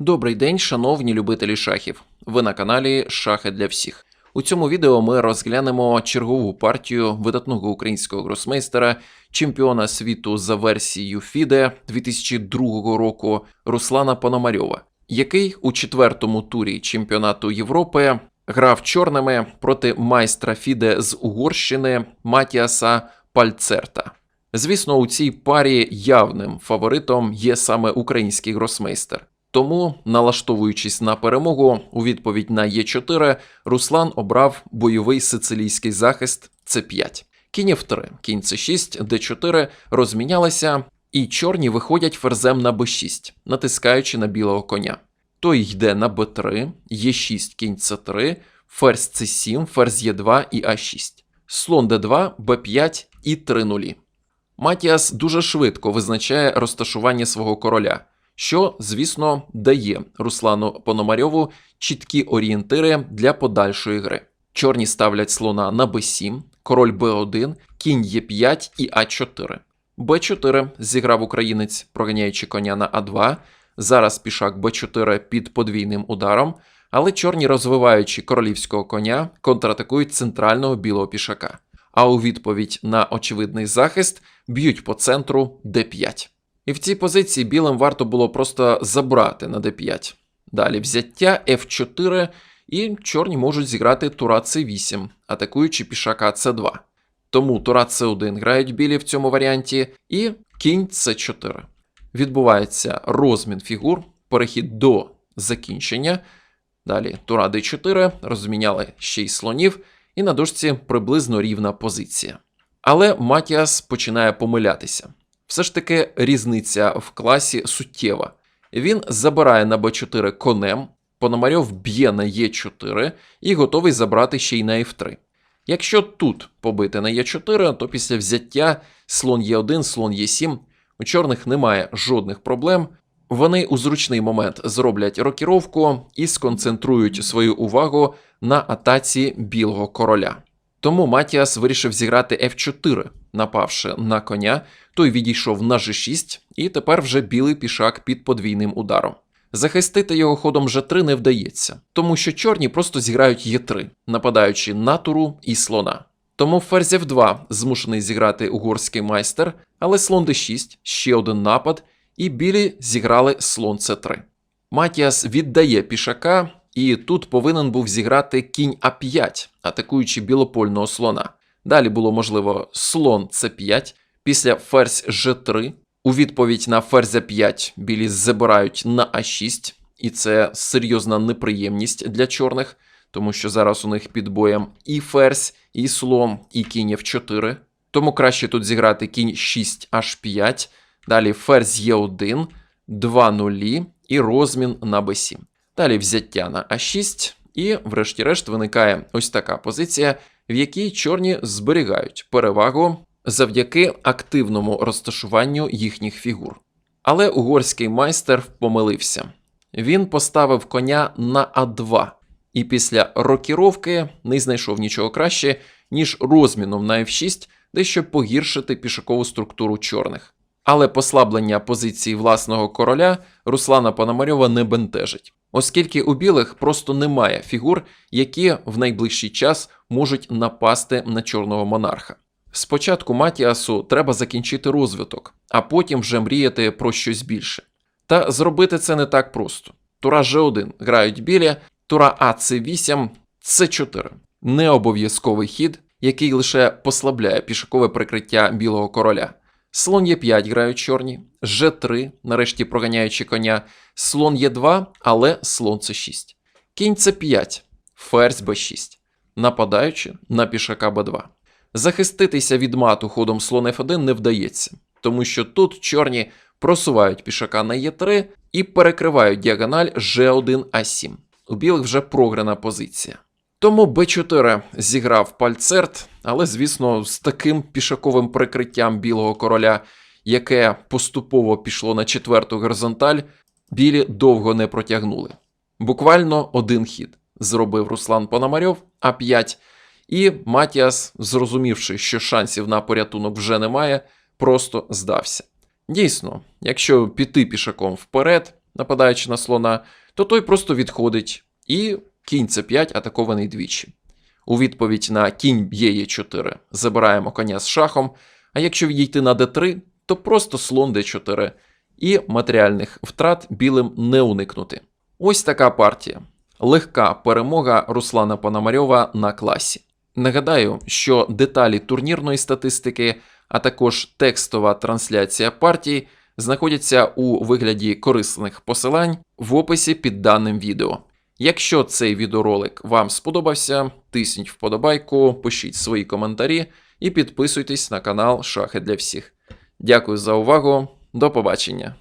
Добрий день, шановні любителі шахів. Ви на каналі Шахи для всіх. У цьому відео ми розглянемо чергову партію видатного українського гросмейстера, чемпіона світу за версією FIDE 2002 року Руслана Пономарьова, який у четвертому турі чемпіонату Європи грав чорними проти майстра FIDE з Угорщини Матіаса Пальцерта. Звісно, у цій парі явним фаворитом є саме український гросмейстер. Тому, налаштовуючись на перемогу, у відповідь на Е4, Руслан обрав бойовий сицилійський захист С5. Кінь F3, кінь С6, Д4 розмінялися, і чорні виходять ферзем на Б6, натискаючи на білого коня. Той йде на Б3, Е6, кінь С3, ферзь С7, ферзь Е2 і А6. Слон Д2, Б5 і 3 нулі. Матіас дуже швидко визначає розташування свого короля, що, звісно, дає Руслану Пономарьову чіткі орієнтири для подальшої гри. Чорні ставлять слона на b7, король b1, кінь e5 і а4. b4 зіграв українець, проганяючи коня на а2. Зараз пішак b4 під подвійним ударом, але чорні, розвиваючи королівського коня, контратакують центрального білого пішака. А у відповідь на очевидний захист б'ють по центру d5. І в цій позиції білим варто було просто забрати на d5. Далі взяття f4, і чорні можуть зіграти тура c8, атакуючи пішака c2. Тому тура c1 грають білі в цьому варіанті, і кінь c4. Відбувається розмін фігур, перехід до закінчення. Далі тура d4, розміняли ще й слонів, і на дошці приблизно рівна позиція. Але Матіас починає помилятися. Все ж таки різниця в класі суттєва. Він забирає на b4 конем, Пономарьов б'є на e4 і готовий забрати ще й на f3. Якщо тут побити на e4, то після взяття слон e1, слон e7 у чорних немає жодних проблем. Вони у зручний момент зроблять рокіровку і сконцентрують свою увагу на атаці білого короля. Тому Матіас вирішив зіграти f4, напавши на коня, той відійшов на g6, і тепер вже білий пішак під подвійним ударом. Захистити його ходом g3 не вдається, тому що чорні просто зіграють e3, нападаючи на туру і слона. Тому ферзь f2 змушений зіграти угорський майстер, але слон d6, ще один напад, і білі зіграли слон c3. Матіас віддає пішака, і тут повинен був зіграти кінь А5, атакуючи білопольного слона. Далі було можливо слон С5, після ферзь Ж3. У відповідь на ферзь 5 білі забирають на А6, і це серйозна неприємність для чорних, тому що зараз у них під боєм і ферзь, і слон, і кінь F4. Тому краще тут зіграти кінь 6 H5, далі ферзь Е1, 2 нулі і розмін на b7. Далі взяття на А6, і, врешті-решт, виникає ось така позиція, в якій чорні зберігають перевагу завдяки активному розташуванню їхніх фігур. Але угорський майстер помилився. Він поставив коня на А2, і після рокіровки не знайшов нічого краще, ніж розміном на F6, дещо погіршити пішакову структуру чорних. Але послаблення позиції власного короля Руслана Пономарьова не бентежить, оскільки у білих просто немає фігур, які в найближчий час можуть напасти на чорного монарха. Спочатку Матіасу треба закінчити розвиток, а потім вже мріяти про щось більше. Та зробити це не так просто. Тура G1 грають білі, тура А С8, С4 не обов'язковий хід, який лише послабляє пішакове прикриття білого короля. Слон Е5 грають чорні, Ж3, нарешті проганяючи коня, слон Е2, але слон С6. Кінь С5, ферзь Б6, нападаючи на пішака Б2. Захиститися від мату ходом слон F1 не вдається, тому що тут чорні просувають пішака на Е3 і перекривають діагональ G1 А7. У білих вже програна позиція. Тому Б4 зіграв пальцерт, але, звісно, з таким пішаковим прикриттям білого короля, яке поступово пішло на четверту горизонталь, білі довго не протягнули. Буквально один хід зробив Руслан Пономарьов А5, і Матіас, зрозумівши, що шансів на порятунок вже немає, просто здався. Дійсно, якщо піти пішаком вперед, нападаючи на слона, то той просто відходить, і кінь c5 атакований двічі. У відповідь на кінь б'є Е4 забираємо коня з шахом, а якщо відійти на d3, то просто слон d4, і матеріальних втрат білим не уникнути. Ось така партія. Легка перемога Руслана Пономарьова на класі. Нагадаю, що деталі турнірної статистики, а також текстова трансляція партій знаходяться у вигляді корисних посилань в описі під даним відео. Якщо цей відеоролик вам сподобався, тисніть вподобайку, пишіть свої коментарі і підписуйтесь на канал Шахи для всіх. Дякую за увагу, до побачення!